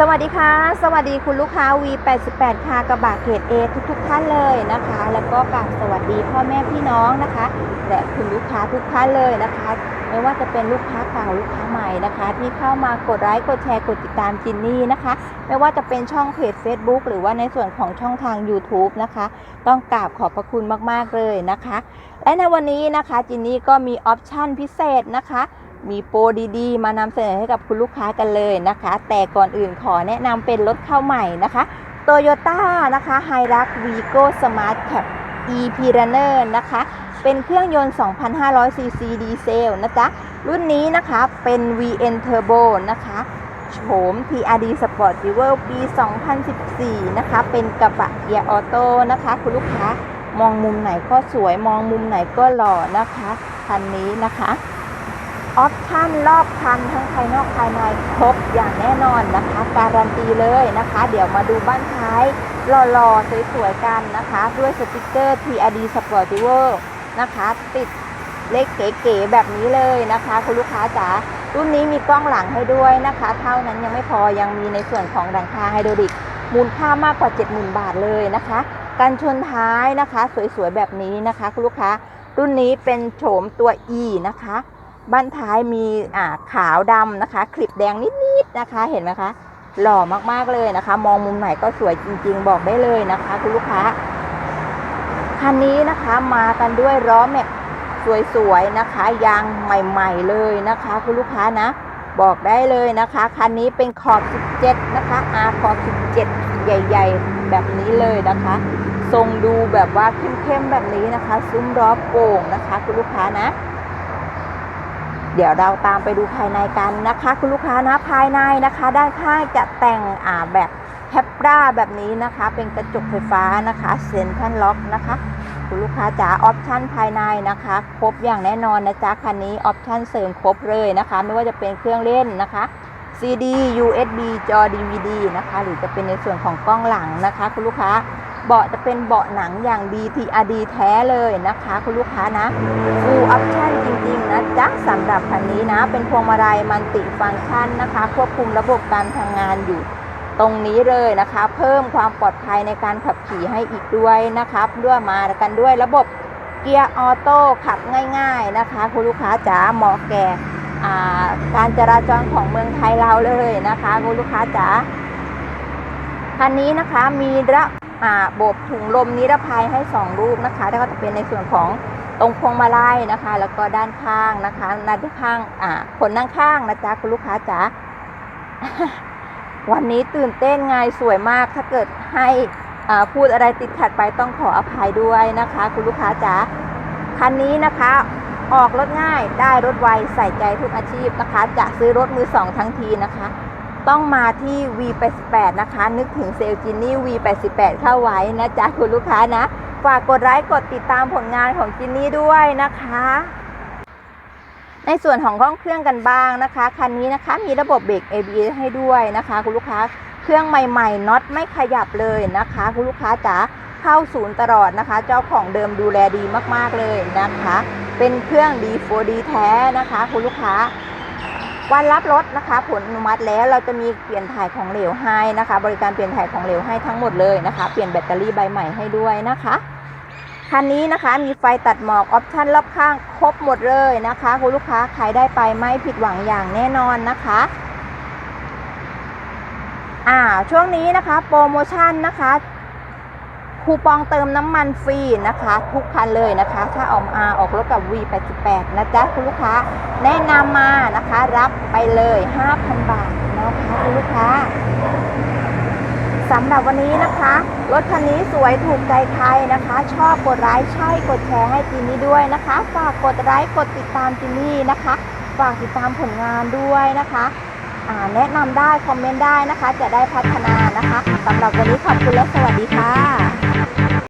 สวัสดีค่ะ สวัสดีคุณลูกค้า V88 ค่ะกระบะเกรด A ทุกๆท่านเลยนะคะ แล้วก็กราบสวัสดีพ่อแม่พี่น้องนะคะและคุณลูกค้าทุกท่านเลยนะคะ ไม่ว่าจะเป็นลูกค้าเก่าลูกค้าใหม่นะคะ ที่เข้ามากดไลค์กดแชร์กดติดตามจินนี่นะคะ ไม่ว่าจะเป็นช่องเพจ Facebook หรือว่าในส่วนของช่องทาง YouTube นะคะ ต้องกราบขอบพระคุณมากๆเลยนะคะ และในวันนี้นะคะจินนี่ก็มีออปชั่นพิเศษนะคะ มีโปรดีๆ มานำเสนอให้กับคุณลูกค้ากันเลยนะคะ แต่ก่อนอื่นขอแนะนำเป็นรถเข้าใหม่นะคะ Toyota นะคะ h i l u x Vigo Smart Cap e p r u n n e r นะคะ เป็นเครื่องยนต์ 2,500 cc ดีเซลนะจ๊ะ รุ่นนี้นะคะเป็น VN Turbo นะคะโฉม TRD Sport r e v e r ปี 2014 นะคะ เป็นกระบะเกียร์ออโต้นะคะ คุณลูกค้ามองมุมไหนก็สวยมองมุมไหนก็หล่อนะคะ คันนี้นะคะ ออปชั่นรอบคันทั้งภายนอกภายในครบอย่างแน่นอนนะคะ การันตีเลยนะคะ เดี๋ยวมาดูบ้านท้ายหล่อๆสวยๆกันนะคะ ด้วยสติกเกอร์ TRD Sportiver นะคะ ติดเลขเก๋ๆแบบนี้เลยนะคะ คุณลูกค้าจ๋ารุ่นนี้มีกล้องหลังให้ด้วยนะคะ เท่านั้นยังไม่พอยังมีในส่วนของดังคาไฮดรอลิกมูลค่ามากกว่า 70,000 บาทเลยนะคะกันชนท้ายนะคะ สวยๆแบบนี้นะคะ คุณลูกค้า รุ่นนี้เป็นโฉมตัว E นะคะ บ้านท้ายมีอ่าขาวดำนะคะคลิปแดงนิดๆนะคะ เห็นไหมคะหล่อมากๆเลยนะคะ มองมุมไหนก็สวยจริง ๆ บอกได้เลยนะคะ คุณลูกค้าคันนี้นะคะมากันด้วยล้อแม็กสวยๆนะคะยางใหม่ ๆเลยนะคะ คุณลูกค้านะ บอกได้เลยนะคะคันนี้เป็นขอบ 17 นะคะ R ขอบ 17 ใหญ่ ๆ แบบนี้เลยนะคะทรงดูแบบว่าเข้มๆแบบนี้นะคะ ซุ้มล้อโป่งนะคะ คุณลูกค้านะ เดี๋ยวเราตามไปดูภายในกันนะคะ คุณลูกค้านะภายในนะคะด้านข้างจะแต่งอ่าแบบแคปราแบบนี้นะคะ เป็นกระจกไฟฟ้านะคะเซ็นทรัลล็อกนะคะ คุณลูกค้าจ๋าออปชั่นภายในนะคะ ครบอย่างแน่นอนนะจ๊ะคันนี้ออปชั่นเสริมครบเลยนะคะ ไม่ว่าจะเป็นเครื่องเล่นนะคะ CD USB จอ DVD นะคะ หรือจะเป็นในส่วนของกล้องหลังนะคะ คุณลูกค้า เบาะจะเป็นเบาะหนังอย่างดี TRD แท้เลยนะคะ คุณลูกค้านะฟูลออปชั่นจริงๆนะจ๊ะสำหรับคันนี้นะ เป็นพวงมาลัยมันติฟังก์ชันนะคะ ควบคุมระบบการทำงานอยู่ตรงนี้เลยนะคะ เพิ่มความปลอดภัยในการขับขี่ให้อีกด้วยนะครับด้วยมากันด้วยระบบเกียร์ออโต้ขับง่าย ๆนะคะ คุณลูกค้าจ๋าเหมาะแก่อ่าการจราจรของเมืองไทยเราเลยนะคะ คุณลูกค้าจ๋าคันนี้นะคะมีระ อบบถุงลมนิรภัยให้ 2 ลูกนะคะแล้วก็จะเป็นในส่วนของตรงพวงมาลัยนะคะ แล้วก็ด้านข้างนะคะด้านข้างอ่าคนนั่งข้างนะจ๊ะคุณลูกค้าจ๋าวันนี้ตื่นเต้นไงสวยมาก ถ้าเกิดให้พูดอะไรติดขัดไปต้องขออภัยด้วยนะคะ คุณลูกค้าจ๋าคันนี้นะคะ ออกรถง่ายได้รถไวใส่ใจทุกอาชีพนะคะ จะซื้อรถมือสองทั้งทีนะคะ ต้องมาที่ V88 นะคะ นึกถึงเซลลจินนี่ V88 เข้าไว้นะจ๊ะคุณลูกค้านะ ฝากกดไลค์กดติดตามผลงานของจินนี่ด้วยนะคะ ในส่วนของห้องเครื่องกันบ้างนะคะ คันนี้นะคะมีระบบเบรก ABS ให้ด้วยนะคะ คุณลูกค้า เครื่องใหม่ๆน็อตไม่ขยับเลยนะคะ คุณลูกค้าจ๋าเข้าศูนย์ตลอดนะคะ เจ้าของเดิมดูแลดีมากๆเลยนะคะ เป็นเครื่อง D4D แท้นะคะ คุณลูกค้า วันรับรถนะคะผลอนุมัติแล้วเราจะมีเปลี่ยนถ่ายของเหลวให้นะคะ บริการเปลี่ยนถ่ายของเหลวให้ทั้งหมดเลยนะคะ เปลี่ยนแบตเตอรี่ใบใหม่ให้ด้วยนะคะคันนี้นะคะมีไฟตัดหมอกออปชั่นรอบข้างครบหมดเลยนะคะคุณลูกค้าใครได้ไปไม่ผิดหวังอย่างแน่นอนนะคะอ่าช่วงนี้นะคะโปรโมชั่นนะคะ คูปองเติมน้ำมันฟรีนะคะ ทุกคันเลยนะคะ ถ้าออกมาออกรถกับ V88 นะจ๊ะคุณลูกค้าแนะนำมานะคะ รับไปเลย 5,000 บาทนะคะคุณลูกค้าสำหรับวันนี้นะคะ รถคันนี้สวยถูกใจใครนะคะ ชอบกดไลค์ใช่กดแชร์ให้จินนี่ด้วยนะคะ ฝากกดไลค์กดติดตามจินนี่นะคะ ฝากติดตามผลงานด้วยนะคะ แนะนำได้คอมเมนต์ได้นะคะ จะได้พัฒนานะคะสำหรับวันนี้ขอบคุณและสวัสดีค่ะ